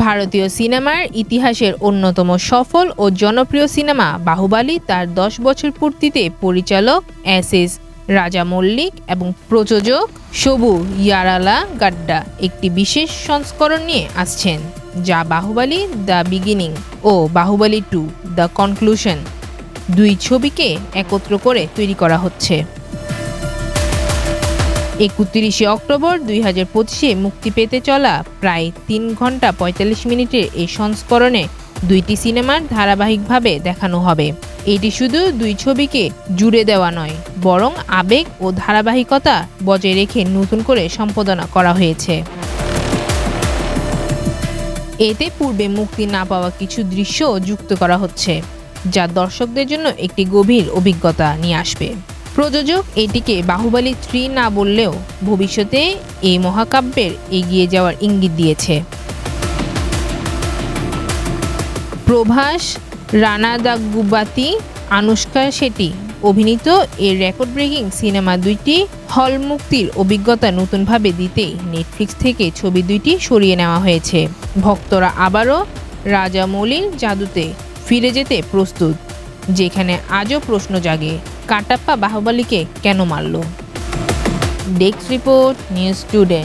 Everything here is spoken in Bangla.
ভারতীয় সিনেমার ইতিহাসের অন্যতম সফল ও জনপ্রিয় সিনেমা বাহুবালী তার দশ বছর পূর্তিতে পরিচালক এস এস রাজা মল্লিক এবং প্রযোজক সবু ইয়ারালা গাড্ডা একটি বিশেষ সংস্করণ নিয়ে আসছেন, যা বাহুবালী, দ্য বিগিনিং ও বাহুবালী টু, দ্য কনক্লুশন দুই ছবিকে একত্র করে তৈরি করা হচ্ছে। একত্রিশে অক্টোবর দুই হাজার পঁচিশে মুক্তি পেতে চলা প্রায় তিন ঘণ্টা পঁয়তাল্লিশ মিনিটের এই সংস্করণে দুইটি সিনেমার ধারাবাহিকভাবে দেখানো হবে। এটি শুধু দুই ছবিকে জুড়ে দেওয়া নয়, বরং আবেগ ও ধারাবাহিকতা বজায় রেখে নতুন করে সম্পাদনা করা হয়েছে। এতে পূর্বে মুক্তি না পাওয়া কিছু দৃশ্য যুক্ত করা হচ্ছে, যা দর্শকদের জন্য একটি গভীর অভিজ্ঞতা নিয়ে আসবে। প্রযোজক এটিকে বাহুবালী থ্রি না বললেও ভবিষ্যতে এই মহাকাব্যের এগিয়ে যাওয়ার ইঙ্গিত দিয়েছে। প্রভাস, রানা দাগুবাতি, আনুষ্কা শেঠি অভিনীত এই রেকর্ড ব্রেকিং সিনেমা দুইটি হল মুক্তির অভিজ্ঞতা নতুনভাবে দিতেই নেটফ্লিক্স থেকে ছবি দুইটি সরিয়ে নেওয়া হয়েছে। ভক্তরা আবারও রাজা মলির জাদুতে ফিরে যেতে প্রস্তুত। যেখানে আজও প্রশ্ন জাগে কাটাপ্পা বাহুবলীকে কেন মারল? Desk report news today.